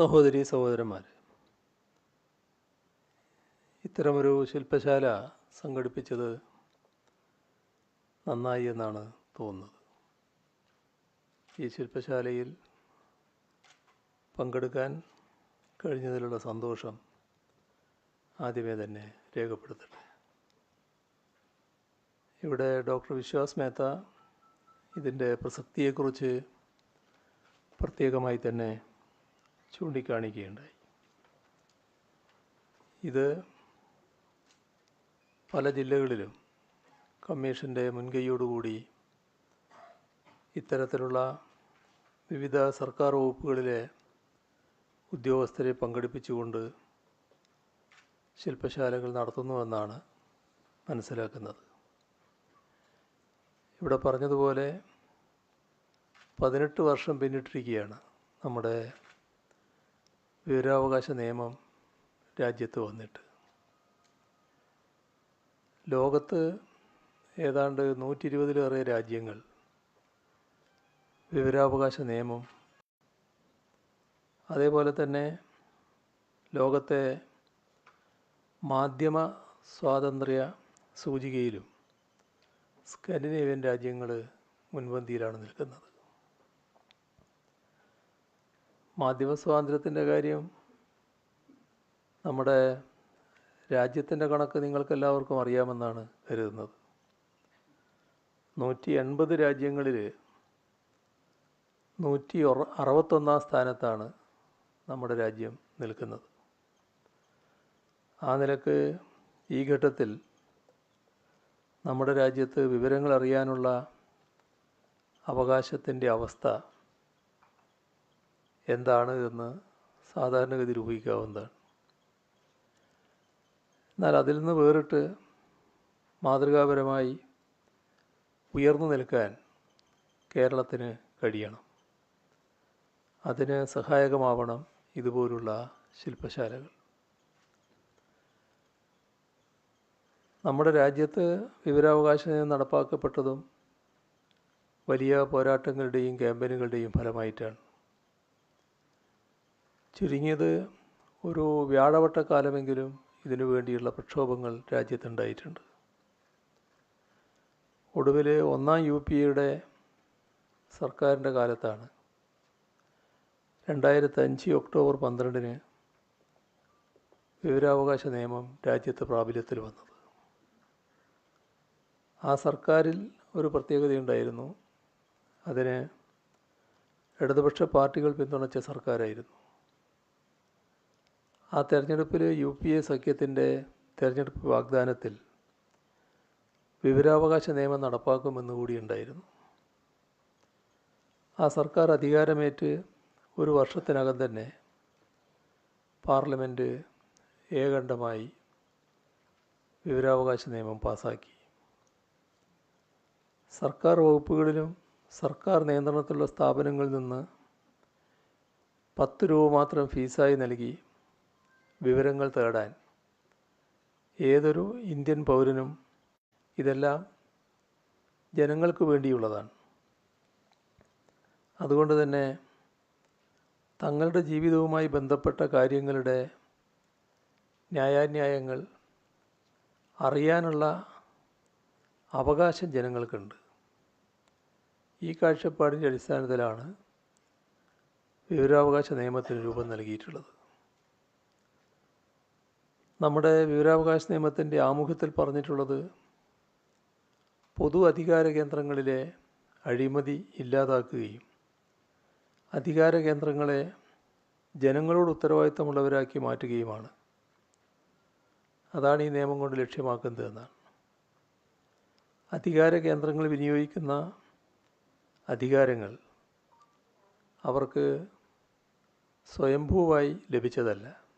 സഹോദരി സഹോദരന്മാർ ഇത്തരമൊരു ശില്പശാല സംഘടിപ്പിച്ചത് നന്നായി എന്നാണ് തോന്നുന്നത്. ഈ ശില്പശാലയിൽ പങ്കെടുക്കാൻ കഴിഞ്ഞതിലുള്ള സന്തോഷം ആദ്യമേ തന്നെ രേഖപ്പെടുത്തട്ടെ. ഇവിടെ ഡോക്ടർ വിശ്വാസ് മേത്ത ഇതിന്റെ പ്രസക്തിയെക്കുറിച്ച് പ്രത്യേകമായി തന്നെ ചൂണ്ടിക്കാണിക്കുകയുണ്ടായി. ഇത് പല ജില്ലകളിലും കമ്മീഷന്റെ മുൻകൈയോടുകൂടി ഇത്തരത്തിലുള്ള വിവിധ സർക്കാർ വകുപ്പുകളിലെ ഉദ്യോഗസ്ഥരെ പങ്കെടുപ്പിച്ചുകൊണ്ട് ശില്പശാലകൾ നടത്തുന്നുവെന്നാണ് മനസ്സിലാക്കുന്നത്. ഇവിടെ പറഞ്ഞതുപോലെ പതിനെട്ട് വർഷം പിന്നിട്ടിരിക്കുകയാണ് നമ്മുടെ വിവരാവകാശ നിയമം രാജ്യത്ത് വന്നിട്ട്. ലോകത്ത് ഏതാണ്ട് നൂറ്റി ഇരുപതിലേറെ രാജ്യങ്ങൾ വിവരാവകാശ നിയമം അതേപോലെ തന്നെ ലോകത്തെ മാധ്യമ സ്വാതന്ത്ര്യ സൂചികയിലും സ്കാൻഡിനേവ്യൻ രാജ്യങ്ങൾ മുൻപന്തിയിലാണ് നിൽക്കുന്നത്. മാധ്യമ സ്വാതന്ത്ര്യത്തിന്റെ കാര്യം നമ്മുടെ രാജ്യത്തിന്റെ കണക്ക് നിങ്ങൾക്കെല്ലാവർക്കും അറിയാമെന്നാണ് കരുതുന്നത്. നൂറ്റി എൺപത് രാജ്യങ്ങളിൽ നൂറ്റി അറുപത്തൊന്നാം സ്ഥാനത്താണ് നമ്മുടെ രാജ്യം നിൽക്കുന്നത്. ആ നിലയ്ക്ക് ഈ ഘട്ടത്തിൽ നമ്മുടെ രാജ്യത്ത് വിവരങ്ങൾ അറിയാനുള്ള അവകാശത്തിന്റെ അവസ്ഥ എന്താണ് എന്ന് സാധാരണഗതിയിൽ ഊഹിക്കാവുന്നതാണ് എന്നാൽ അതിൽ നിന്ന് വേറിട്ട് മാതൃകാപരമായി ഉയർന്നു നിൽക്കാൻ കേരളത്തിന് കഴിയണം. അതിന് സഹായകമാവണം ഇതുപോലുള്ള ശില്പശാലകൾ. നമ്മുടെ രാജ്യത്ത് വിവരാവകാശ നിയമം നടപ്പാക്കപ്പെട്ടതും വലിയ പോരാട്ടങ്ങളുടെയും ക്യാമ്പയിനുകളുടെയും ഫലമായിട്ടാണ്. ചുരുങ്ങിയത് ഒരു വ്യാഴവട്ടക്കാലമെങ്കിലും ഇതിനു വേണ്ടിയുള്ള പ്രക്ഷോഭങ്ങൾ രാജ്യത്തുണ്ടായിട്ടുണ്ട്. ഒടുവിൽ ഒന്നാം യു പി എയുടെ സർക്കാരിന്റെ കാലത്താണ്. രണ്ടായിരത്തഞ്ച് ഒക്ടോബർ പന്ത്രണ്ടിന് വിവരാവകാശ നിയമം രാജ്യത്ത് പ്രാബല്യത്തിൽ വന്നത്. ആ സർക്കാരിൽ ഒരു പ്രത്യേകതയുണ്ടായിരുന്നു. അതിന് ഇടതുപക്ഷ പാർട്ടികൾ പിന്തുണച്ച സർക്കാരായിരുന്നു. ആ തെരഞ്ഞെടുപ്പിൽ യു പി എ സഖ്യത്തിന്റെ തെരഞ്ഞെടുപ്പ് വാഗ്ദാനത്തിൽ വിവരാവകാശ നിയമം നടപ്പാക്കുമെന്ന് കൂടി ഉണ്ടായിരുന്നു. ആ സർക്കാർ അധികാരമേറ്റ് ഒരു വർഷത്തിനകം തന്നെ പാർലമെന്റ് ഏകണ്ഠമായി വിവരാവകാശ നിയമം പാസാക്കി. സർക്കാർ വകുപ്പുകളിലും സർക്കാർ നിയന്ത്രണത്തിലുള്ള സ്ഥാപനങ്ങളിൽ നിന്ന് പത്ത് രൂപ മാത്രം ഫീസായി നൽകി വിവരങ്ങൾ തേടാൻ ഏതൊരു ഇന്ത്യൻ പൗരനും ഇതെല്ലാം ജനങ്ങൾക്ക് വേണ്ടിയുള്ളതാണ്. അതുകൊണ്ട് തന്നെ തങ്ങളുടെ ജീവിതവുമായി ബന്ധപ്പെട്ട കാര്യങ്ങളുടെ ന്യായാന്യായങ്ങൾ അറിയാനുള്ള അവകാശം ജനങ്ങൾക്കുണ്ട്. ഈ കാഴ്ചപ്പാടിന്റെ അടിസ്ഥാനത്തിലാണ് വിവരാവകാശ നിയമത്തിന് രൂപം നൽകിയിട്ടുള്ളത്. നമ്മുടെ വിവരാവകാശ നിയമത്തിന്റെ ആമുഖത്തിൽ പറഞ്ഞിട്ടുള്ളത് പൊതു അധികാര കേന്ദ്രങ്ങളിലെ അഴിമതി ഇല്ലാതാക്കുകയും അധികാര കേന്ദ്രങ്ങളെ ജനങ്ങളോട് ഉത്തരവാദിത്തമുള്ളവരാക്കി മാറ്റുകയുമാണ്. അതാണ് ഈ നിയമം കൊണ്ട് ലക്ഷ്യമാക്കുന്നത് എന്നാണ്. അധികാര കേന്ദ്രങ്ങൾ വിനിയോഗിക്കുന്ന അധികാരങ്ങൾ അവർക്ക് സ്വയംഭൂവായി ലഭിച്ചതല്ല.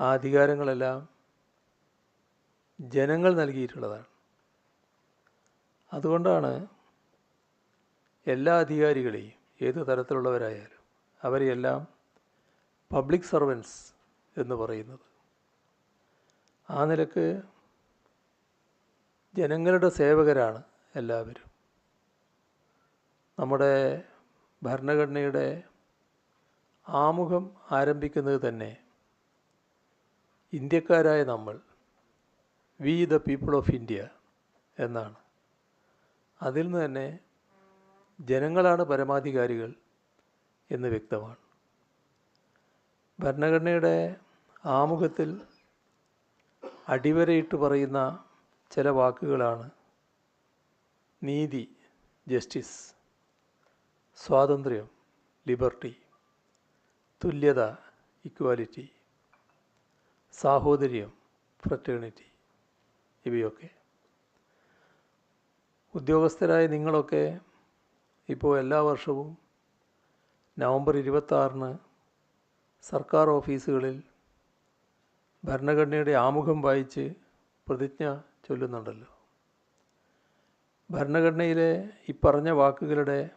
ആ അധികാരങ്ങളെല്ലാം ജനങ്ങൾ നൽകിയിട്ടുള്ളതാണ്. അതുകൊണ്ടാണ് എല്ലാ അധികാരികളെയും ഏത് തരത്തിലുള്ളവരായാലും അവരെയെല്ലാം പബ്ലിക് സർവൻസ് എന്ന് പറയുന്നത്. ആ നിലയ്ക്ക് ജനങ്ങളുടെ സേവകരാണ് എല്ലാവരും. നമ്മുടെ ഭരണഘടനയുടെ ആമുഖം ആരംഭിക്കുന്നത് തന്നെ ഇന്ത്യക്കാരായ നമ്മൾ we the people of India എന്നാണ്. അതിൽ നിന്ന് തന്നെ ജനങ്ങളാണ് പരമാധികാരികൾ എന്ന് വ്യക്തമാണ്. ഭരണഘടനയുടെ ആമുഖത്തിൽ അടിവരയിട്ട് പറയുന്ന ചില വാക്കുകളാണ് നീതി ജസ്റ്റിസ് സ്വാതന്ത്ര്യം ലിബർട്ടി തുല്യത ഇക്വാലിറ്റി സാഹോദര്യം ഫ്രറ്റേണിറ്റി ഇവയൊക്കെ. ഉദ്യോഗസ്ഥരായ നിങ്ങളൊക്കെ ഇപ്പോൾ എല്ലാ വർഷവും നവംബർ ഇരുപത്താറിന് സർക്കാർ ഓഫീസുകളിൽ ഭരണഘടനയുടെ ആമുഖം വായിച്ച് പ്രതിജ്ഞ ചൊല്ലുന്നുണ്ടല്ലോ. ഭരണഘടനയിലെ ഇപ്പറഞ്ഞ പറഞ്ഞ വാക്കുകളുടെ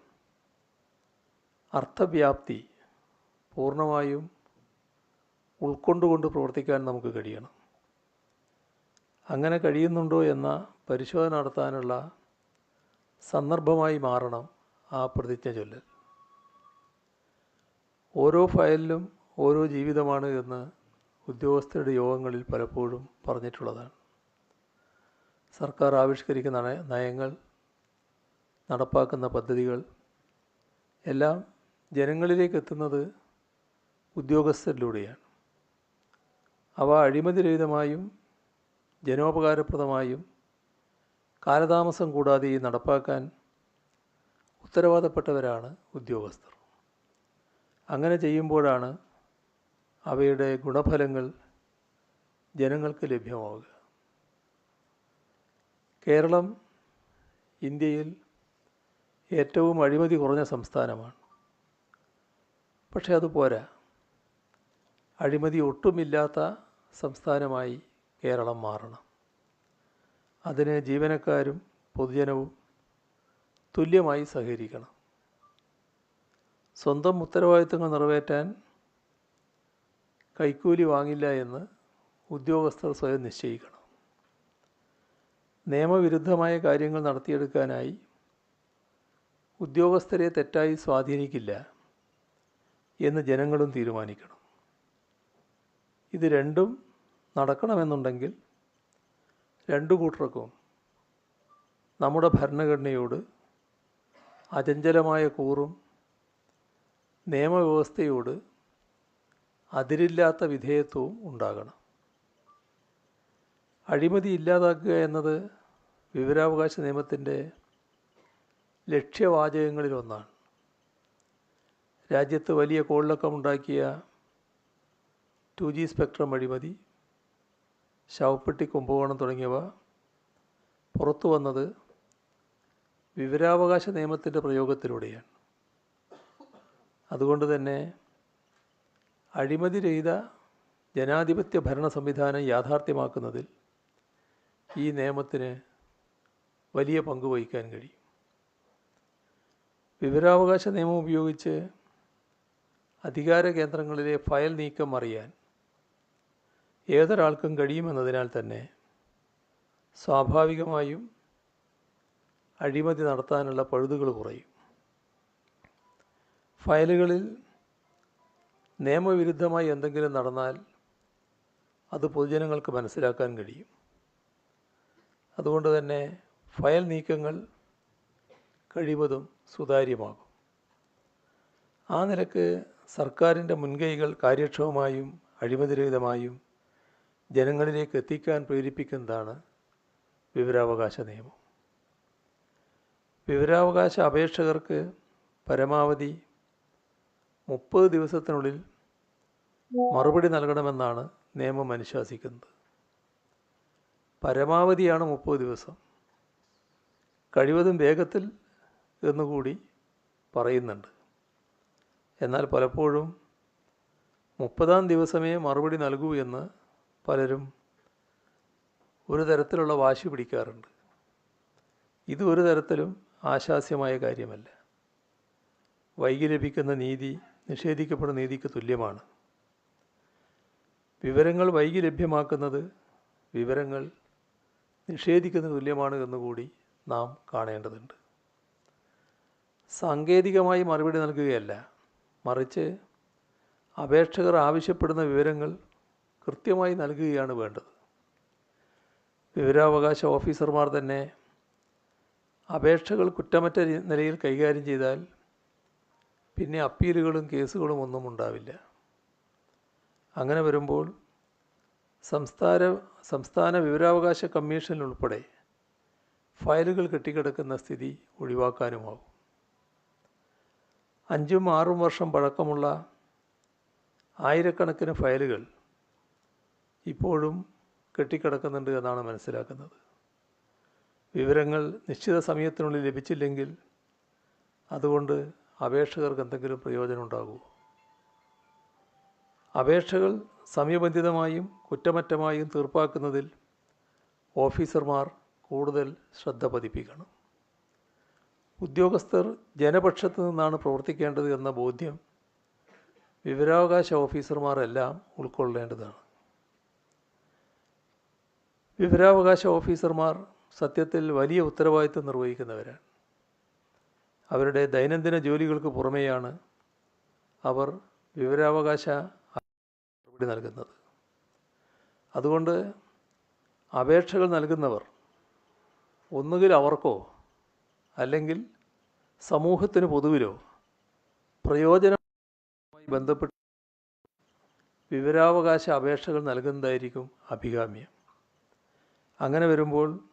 അർത്ഥവ്യാപ്തി പൂർണമായും ഉൾക്കൊണ്ടുകൊണ്ട് പ്രവർത്തിക്കാൻ നമുക്ക് കഴിയണം. അങ്ങനെ കഴിയുന്നുണ്ടോ എന്ന പരിശോധന നടത്താനുള്ള സന്ദർഭമായി മാറണം ആ പ്രതിജ്ഞ ചൊല്ലൽ. ഓരോ ഫയലിലും ഓരോ ജീവിതമാണ് എന്ന് ഉദ്യോഗസ്ഥരുടെ യോഗങ്ങളിൽ പലപ്പോഴും പറഞ്ഞിട്ടുള്ളതാണ്. സർക്കാർ ആവിഷ്കരിക്കുന്ന നയങ്ങൾ നടപ്പാക്കുന്ന പദ്ധതികൾ എല്ലാം ജനങ്ങളിലേക്ക് എത്തുന്നത് ഉദ്യോഗസ്ഥരിലൂടെയാണ്. അവ അഴിമതിരഹിതമായും ജനോപകാരപ്രദമായും കാലതാമസം കൂടാതെ നടപ്പാക്കാൻ ഉത്തരവാദപ്പെട്ടവരാണ് ഉദ്യോഗസ്ഥർ. അങ്ങനെ ചെയ്യുമ്പോഴാണ് അവയുടെ ഗുണഫലങ്ങൾ ജനങ്ങൾക്ക് ലഭ്യമാവുക. കേരളം ഇന്ത്യയിൽ ഏറ്റവും അഴിമതി കുറഞ്ഞ സംസ്ഥാനമാണ്. പക്ഷേ അത് പോരാ അഴിമതി ഒട്ടുമില്ലാത്ത സംസ്ഥാനമായി കേരളം മാറണം. അതിന് ജീവനക്കാരും പൊതുജനവും തുല്യമായി സഹകരിക്കണം. സ്വന്തം ഉത്തരവാദിത്തങ്ങൾ നിറവേറ്റാൻ കൈക്കൂലി വാങ്ങില്ല എന്ന് ഉദ്യോഗസ്ഥർ സ്വയം നിശ്ചയിക്കണം. നിയമവിരുദ്ധമായ കാര്യങ്ങൾ നടത്തിയെടുക്കാനായി ഉദ്യോഗസ്ഥരെ തെറ്റായി സ്വാധീനിക്കില്ല എന്ന് ജനങ്ങളും തീരുമാനിക്കണം. ഇത് രണ്ടും നടക്കണമെന്നുണ്ടെങ്കിൽ രണ്ടു കൂട്ടർക്കും നമ്മുടെ ഭരണഘടനയോട് അചഞ്ചലമായ കൂറും നിയമവ്യവസ്ഥയോട് അതിരില്ലാത്ത വിധേയത്വവും ഉണ്ടാകണം. അഴിമതി ഇല്ലാതാക്കുക എന്നത് വിവരാവകാശ നിയമത്തിന്റെ ലക്ഷ്യവാചകങ്ങളിലൊന്നാണ് രാജ്യത്ത് വലിയ കോളിളക്കമുണ്ടാക്കിയ ടു ജി സ്പെക്ട്രം അഴിമതി ശവപ്പെട്ടി കുംഭകോണം തുടങ്ങിയവ. പുറത്തു വന്നത് വിവരാവകാശ നിയമത്തിന്റെ പ്രയോഗത്തിലൂടെയാണ്. അതുകൊണ്ട് തന്നെ അഴിമതി രഹിത ജനാധിപത്യ ഭരണ സംവിധാനം യാഥാർത്ഥ്യമാക്കുന്നതിൽ ഈ നിയമത്തിന് വലിയ പങ്ക് വഹിക്കാൻ കഴിയും. വിവരാവകാശ നിയമം ഉപയോഗിച്ച് അധികാര കേന്ദ്രങ്ങളിലെ ഫയൽ നീക്കം അറിയാൻ ഏതൊരാൾക്കും കഴിയുമെന്നതിനാൽ തന്നെ സ്വാഭാവികമായും അഴിമതി നടത്താനുള്ള പഴുതുകൾ കുറയും. ഫയലുകളിൽ നിയമവിരുദ്ധമായി എന്തെങ്കിലും നടന്നാൽ അത് പൊതുജനങ്ങൾക്ക് മനസ്സിലാക്കാൻ കഴിയും. അതുകൊണ്ട് തന്നെ ഫയൽ നീക്കങ്ങൾ കഴിവതും സുതാര്യമാകും. ആ നിലയ്ക്ക് സർക്കാരിന്റെ മുൻകൈകൾ കാര്യക്ഷമമായും അഴിമതിരഹിതമായും ജനങ്ങളിലേക്ക് എത്തിക്കാൻ പ്രേരിപ്പിക്കുന്നതാണ് വിവരാവകാശ നിയമം. വിവരാവകാശ അപേക്ഷകർക്ക് പരമാവധി മുപ്പത് ദിവസത്തിനുള്ളിൽ മറുപടി നൽകണമെന്നാണ് നിയമം അനുശാസിക്കുന്നത്. പരമാവധിയാണ് മുപ്പത് ദിവസം. കഴിവതും വേഗത്തിൽ എന്നുകൂടി പറയുന്നുണ്ട്. എന്നാൽ പലപ്പോഴും മുപ്പതാം ദിവസമേ മറുപടി നൽകൂ എന്ന് പലരും ഒരു തരത്തിലുള്ള വാശി പിടിക്കാറുണ്ട്. ഇത് ഒരു തരത്തിലും ആശാസ്യമായ കാര്യമല്ല. വൈകി ലഭിക്കുന്ന നീതി നിഷേധിക്കപ്പെടുന്ന നീതിക്ക് തുല്യമാണ്. വിവരങ്ങൾ വൈകി ലഭ്യമാക്കുന്നത് വിവരങ്ങൾ നിഷേധിക്കുന്ന തുല്യമാണ് എന്നുകൂടി നാം കാണേണ്ടതുണ്ട്. സാങ്കേതികമായി മറുപടി നൽകുകയല്ല. മറിച്ച് അപേക്ഷകർ ആവശ്യപ്പെടുന്ന വിവരങ്ങൾ കൃത്യമായി നൽകുകയാണ് വേണ്ടത്. വിവരാവകാശ ഓഫീസർമാർ തന്നെ അപേക്ഷകൾ കുറ്റമറ്റ നിലയിൽ കൈകാര്യം ചെയ്താൽ പിന്നെ അപ്പീലുകളും കേസുകളും ഒന്നും ഉണ്ടാവില്ല. അങ്ങനെ വരുമ്പോൾ സംസ്ഥാന സംസ്ഥാന വിവരാവകാശ കമ്മീഷൻ ഉൾപ്പെടെ ഫയലുകൾ കെട്ടിക്കിടക്കുന്ന സ്ഥിതി ഒഴിവാക്കാനുമാകും അഞ്ചും ആറും വർഷം പഴക്കമുള്ള ആയിരക്കണക്കിന് ഫയലുകൾ ഇപ്പോഴും കെട്ടിക്കിടക്കുന്നുണ്ട് എന്നാണ് മനസ്സിലാക്കുന്നത്. വിവരങ്ങൾ നിശ്ചിത സമയത്തിനുള്ളിൽ ലഭിച്ചില്ലെങ്കിൽ അതുകൊണ്ട് അപേക്ഷകർക്ക് എന്തെങ്കിലും പ്രയോജനം ഉണ്ടാകുമോ? അപേക്ഷകൾ സമയബന്ധിതമായും കുറ്റമറ്റമായും തീർപ്പാക്കുന്നതിൽ ഓഫീസർമാർ കൂടുതൽ ശ്രദ്ധ പതിപ്പിക്കണം. ഉദ്യോഗസ്ഥർ ജനപക്ഷത്തു നിന്നാണ് പ്രവർത്തിക്കേണ്ടത് എന്ന ബോധ്യം വിവരാവകാശ ഓഫീസർമാരെല്ലാം ഉൾക്കൊള്ളേണ്ടതാണ്. വിവരാവകാശ ഓഫീസർമാർ സത്യത്തിൽ വലിയ ഉത്തരവാദിത്വം നിർവഹിക്കുന്നവരാണ്. അവരുടെ ദൈനംദിന ജോലികൾക്ക് പുറമെയാണ് അവർ വിവരാവകാശ മറുപടി നൽകുന്നത്. അതുകൊണ്ട് അപേക്ഷകൾ നൽകുന്നവർ ഒന്നുകിൽ അവർക്കോ അല്ലെങ്കിൽ സമൂഹത്തിന് പൊതുവിലോ പ്രയോജനമായി ബന്ധപ്പെട്ട് വിവരാവകാശ അപേക്ഷകൾ നൽകുന്നതായിരിക്കും അഭികാമ്യം. അങ്ങനെ വരുമ്പോൾ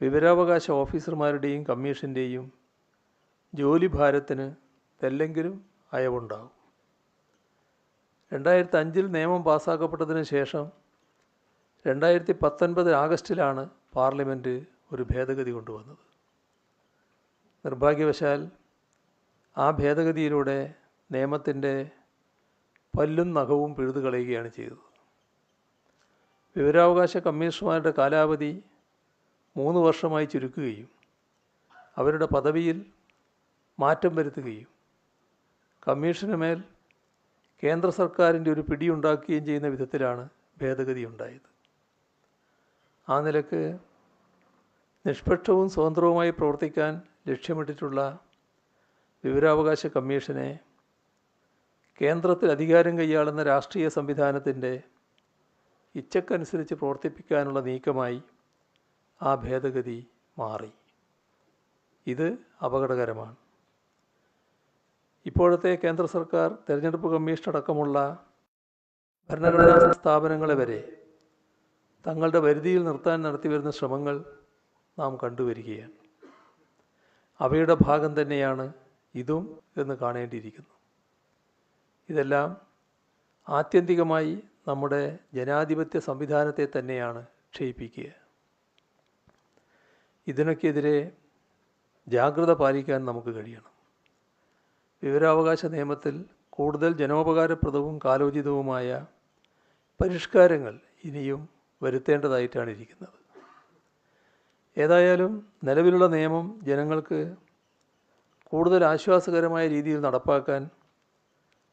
വിവരാവകാശ ഓഫീസർമാരുടെയും കമ്മീഷന്റെയും ജോലിഭാരത്തിന് തെല്ലെങ്കിലും അയവുണ്ടാകും. രണ്ടായിരത്തി അഞ്ചിൽ നിയമം പാസ്സാക്കപ്പെട്ടതിന് ശേഷം രണ്ടായിരത്തി പത്തൊൻപത് ആഗസ്റ്റിലാണ് പാർലമെന്റ് ഒരു ഭേദഗതി കൊണ്ടുവന്നത്. നിർഭാഗ്യവശാൽ ആ ഭേദഗതിയിലൂടെ നിയമത്തിന്റെ പല്ലും നഖവും പിഴുതു കളയുകയാണ് ചെയ്തത്. വിവരാവകാശ കമ്മീഷണർമാരുടെ കാലാവധി മൂന്ന് വർഷമായി ചുരുക്കുകയും അവരുടെ പദവിയിൽ മാറ്റം വരുത്തുകയും കമ്മീഷന് മേൽ കേന്ദ്ര സർക്കാരിന്റെ ഒരു പിടിയുണ്ടാക്കുകയും ചെയ്യുന്ന വിധത്തിലാണ് ഭേദഗതി ഉണ്ടായത്. ആ നിലയ്ക്ക് നിഷ്പക്ഷവും സ്വതന്ത്രവുമായി പ്രവർത്തിക്കാൻ ലക്ഷ്യമിട്ടിട്ടുള്ള വിവരാവകാശ കമ്മീഷനെ കേന്ദ്രത്തിൽ അധികാരം കൈയാളുന്ന രാഷ്ട്രീയ സംവിധാനത്തിന്റെ ഇച്ഛക്കനുസരിച്ച് പ്രവർത്തിപ്പിക്കാനുള്ള നീക്കമായി ആ ഭേദഗതി മാറി. ഇത് അപകടകരമാണ്. ഇപ്പോഴത്തെ കേന്ദ്ര സർക്കാർ തെരഞ്ഞെടുപ്പ് കമ്മീഷൻ അടക്കമുള്ള ഭരണഘടനാ സ്ഥാപനങ്ങളെ വരെ തങ്ങളുടെ പരിധിയിൽ നിർത്താൻ നടത്തിവരുന്ന ശ്രമങ്ങൾ നാം കണ്ടുവരികയാണ്. അവയുടെ ഭാഗം തന്നെയാണ് ഇതും എന്ന് കാണേണ്ടിയിരിക്കുന്നു. ഇതെല്ലാം ആത്യന്തികമായി നമ്മുടെ ജനാധിപത്യ സംവിധാനത്തെ തന്നെയാണ് ക്ഷയിപ്പിക്കുക. ഇതിനൊക്കെതിരെ ജാഗ്രത പാലിക്കാൻ നമുക്ക് കഴിയണം. വിവരാവകാശ നിയമത്തിൽ കൂടുതൽ ജനോപകാരപ്രദവും കാലോചിതവുമായ പരിഷ്കാരങ്ങൾ ഇനിയും വരുത്തേണ്ടതായിട്ടാണ് ഇരിക്കുന്നത്. ഏതായാലും നിലവിലുള്ള നിയമം ജനങ്ങൾക്ക് കൂടുതൽ ആശ്വാസകരമായ രീതിയിൽ നടപ്പാക്കാൻ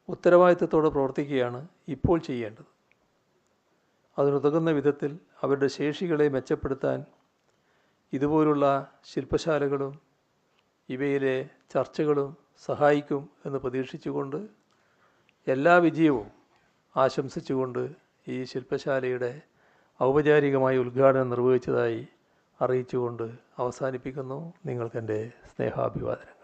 ഉത്തരവാദിത്തത്തോടെ പ്രവർത്തിക്കുകയാണ് ഇപ്പോൾ ചെയ്യേണ്ടത്. അതിനുതകുന്ന വിധത്തിൽ അവരുടെ ശേഷികളെ മെച്ചപ്പെടുത്താൻ ഇതുപോലുള്ള ശില്പശാലകളും ഇവയിലെ ചർച്ചകളും സഹായിക്കും എന്ന് പ്രതീക്ഷിച്ചുകൊണ്ട് എല്ലാ വിജയവും ആശംസിച്ചുകൊണ്ട് ഈ ശില്പശാലയുടെ ഔപചാരികമായ ഉദ്ഘാടനം നിർവഹിച്ചതായി അറിയിച്ചുകൊണ്ട് അവസാനിപ്പിക്കുന്നു. നിങ്ങൾക്കെന്റെ സ്നേഹാഭിവാദനങ്ങൾ.